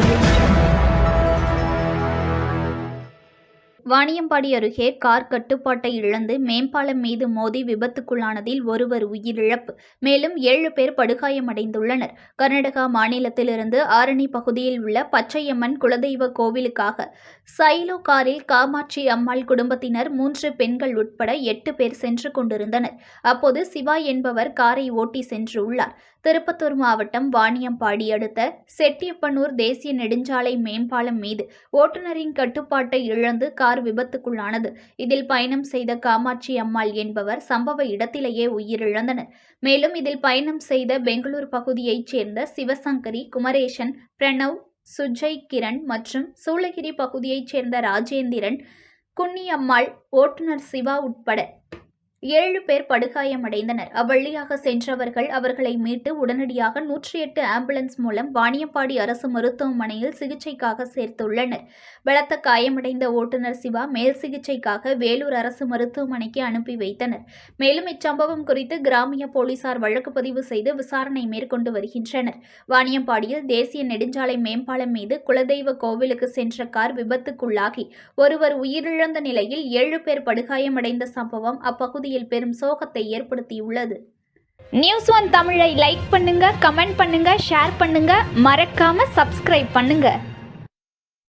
audio. Vaniyambadi அருகே car கட்டுப்பாட்டை இழந்து மேம்பாலம் மீது மோதி விபத்துக்குள்ளானதில் ஒருவர் உயிரிழப்பு. மேலும் ஏழு பேர் படுகாயமடைந்துள்ளனர். கர்நாடகா மாநிலத்திலிருந்து ஆரணி பகுதியில் உள்ள பச்சையம்மன் குலதெய்வ கோவிலுக்காக சைலோ காரில் காமாட்சி அம்மாள் குடும்பத்தினர் மூன்று பெண்கள் உட்பட எட்டு பேர் சென்று கொண்டிருந்தனர். அப்போது சிவா என்பவர் காரை ஓட்டி சென்று உள்ளார். திருப்பத்தூர் மாவட்டம் வாணியம்பாடி அடுத்த செட்டியப்பனூர் தேசிய நெடுஞ்சாலை மேம்பாலம் மீது ஓட்டுநரின் கட்டுப்பாட்டை இழந்து கார் விபத்துக்குள்ளானது. இதில் பயணம் செய்த காமாட்சி அம்மாள் என்பவர் சம்பவ இடத்திலேயே உயிரிழந்தனர். மேலும் இதில் பயணம் செய்த பெங்களூர் பகுதியைச் சேர்ந்த சிவசங்கரி குமரேசன் பிரணவ் சுஜய் கிரண் மற்றும் சூளகிரி பகுதியைச் சேர்ந்த ராஜேந்திரன் குன்னியம்மாள் ஓட்டுநர் சிவா உட்பட ஏழு பேர் படுகாயமடைந்தனர். அவ்வழியாக சென்றவர்கள் அவர்களை மீட்டு உடனடியாக நூற்றி எட்டு ஆம்புலன்ஸ் மூலம் வாணியம்பாடி அரசு மருத்துவமனையில் சிகிச்சைக்காக சேர்த்துள்ளனர். பலத்த காயமடைந்த ஓட்டுநர் சிவா மேல் சிகிச்சைக்காக வேலூர் அரசு மருத்துவமனைக்கு அனுப்பி வைத்தனர். மேலும் இச்சம்பவம் குறித்து கிராமிய போலீசார் வழக்கு பதிவு செய்து விசாரணை மேற்கொண்டு வருகின்றனர். வாணியம்பாடியில் தேசிய நெடுஞ்சாலை மேம்பாலம் மீது குலதெய்வ கோவிலுக்கு சென்ற கார் விபத்துக்குள்ளாகி ஒருவர் உயிரிழந்த நிலையில் ஏழு பேர் படுகாயமடைந்த சம்பவம் அப்பகுதி அப்பகுதியில் பெரும் சோகத்தை ஏற்படுத்தியுள்ளது. நியூஸ் ஒன் தமிழை லைக் பண்ணுங்க கமெண்ட் பண்ணுங்க ஷேர் பண்ணுங்க. மறக்காம சப்ஸ்கிரைப் பண்ணுங்க.